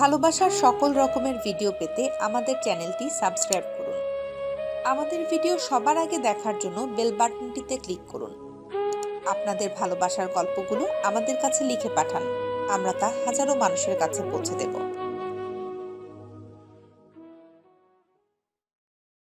ভালোবাসার সকল রকমের ভিডিও পেতে আমাদের চ্যানেলটি সাবস্ক্রাইব করুন। আমাদের ভিডিও সবার আগে দেখার জন্য বেল বাটনটিতে ক্লিক করুন। আপনাদের ভালোবাসার গল্পগুলো আমাদের কাছে লিখে পাঠান। আমরা তা হাজারো মানুষের কাছে পৌঁছে দেব।